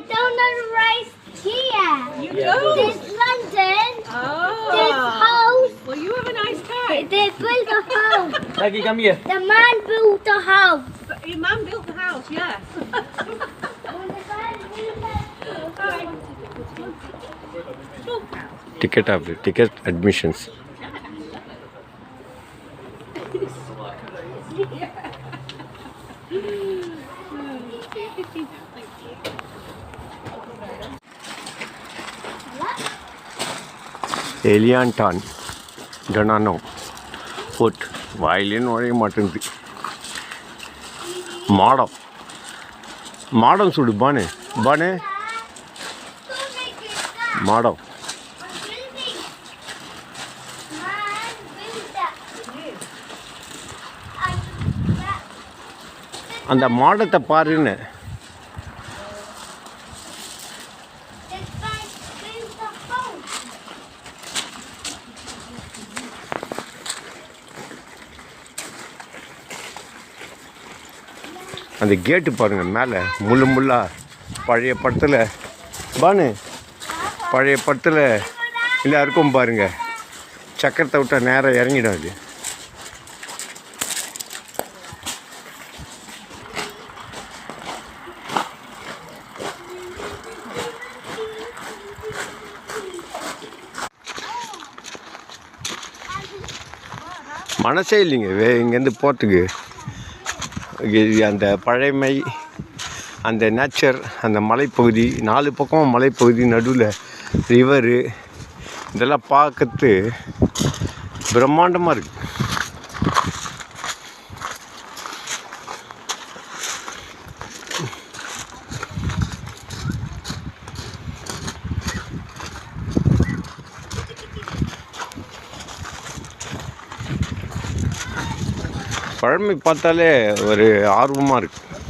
don't know the race here. You Yeah. do? There's London. Ah. There's Oh. house. Well, you have a nice time. They built a house. Maggie, come here. The man built the house. But Your mum built the house, yes. ticket of ticket admissions எலியான்டான் டொனானோ போட் வாயிலே நுழைய மாட்டேங்குது மாடம். மாடம் சுடு பானு. பானு. மாடம். அந்த மாடத்தை பாருன்னு. அந்த கேட்டு பாருங்கள் மேலே முள்ளு முள்ளா பழைய படத்தில். பானு பழைய படத்தில் எல்லாருக்கும் பாருங்க. சக்கரத்தை விட்டால் நேராக இறங்கிடும் அது. மனசே இல்லைங்க வே இங்கேருந்து போகிறதுக்கு அந்த பழைமை அந்த நேச்சர் அந்த மலைப்பகுதி நாலு பக்கமும் மலைப்பகுதி நடுவில் ரிவரு இதெல்லாம் பார்க்கறது பிரம்மாண்டமாக இருக்குது பழமை பார்த்தாலே ஒரு ஆர்வமாக இருக்குது